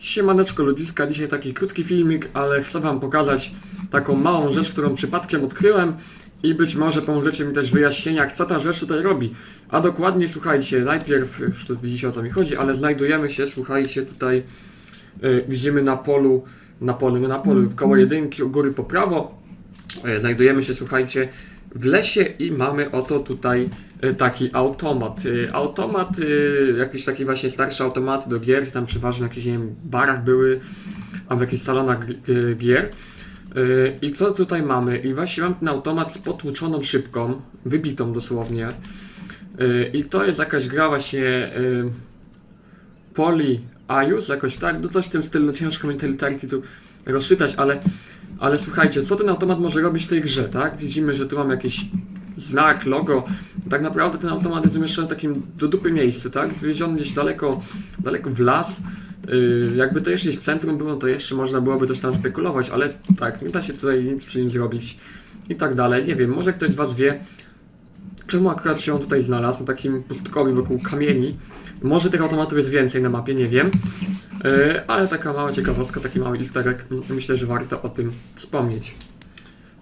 Siemaneczko ludziska, dzisiaj taki krótki filmik, ale chcę wam pokazać taką małą rzecz, którą przypadkiem odkryłem i być może pomożecie mi też w wyjaśnieniach, co ta rzecz tutaj robi. A dokładnie, słuchajcie, najpierw, już tu widzicie o co mi chodzi, ale znajdujemy się, słuchajcie, tutaj y, widzimy na polu, na polu, no na polu, koło jedynki, u góry po prawo, y, znajdujemy się, słuchajcie, w lesie i mamy oto tutaj y, taki automat. Y, Automat, y, jakieś takie właśnie starsze automaty do gier, tam przeważnie w jakichś, nie wiem, barach były, a w jakichś salonach gier. I co tutaj mamy? I właśnie mam ten automat z potłuczoną szybką, wybitą dosłownie. I to jest jakaś gra właśnie Poli Ajus, jakoś tak, no coś w tym stylu, no ciężko mi te literki tu rozczytać, ale, ale słuchajcie, co ten automat może robić w tej grze, tak? Widzimy, że tu mam jakiś znak, logo. Tak naprawdę ten automat jest umieszczony w takim do dupy miejscu, tak? Wywieziony gdzieś daleko, daleko w las. Yy, jakby to jeszcze w centrum było, to jeszcze można byłoby też tam spekulować, ale tak, nie da się tutaj nic przy nim zrobić i tak dalej. Nie wiem, może ktoś z Was wie, czemu akurat się on tutaj znalazł, na takim pustkowi wokół kamieni. Może tych automatów jest więcej na mapie, nie wiem. Yy, ale taka mała ciekawostka, taki mały m- myślę, że warto o tym wspomnieć.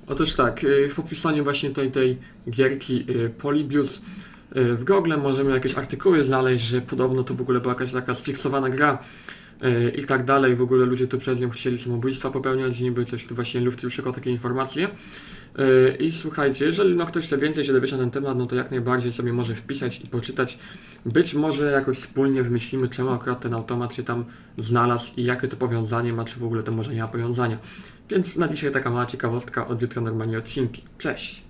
Otóż tak, yy, w opisaniu właśnie tej, tej gierki yy, Polybius w Google możemy jakieś artykuły znaleźć, że podobno to w ogóle była jakaś taka sfiksowana gra i tak dalej. W ogóle ludzie tu przez nią chcieli samobójstwa popełniać, niby coś tu właśnie lufty szukał takie informacje. Yy, I słuchajcie, jeżeli no ktoś chce więcej się dowiedzieć na ten temat, no to jak najbardziej sobie może wpisać i poczytać. Być może jakoś wspólnie wymyślimy, czemu akurat ten automat się tam znalazł i jakie to powiązanie ma, czy w ogóle to może nie ma powiązania. Więc na dzisiaj taka mała ciekawostka, od jutra normalnie odcinki. Cześć!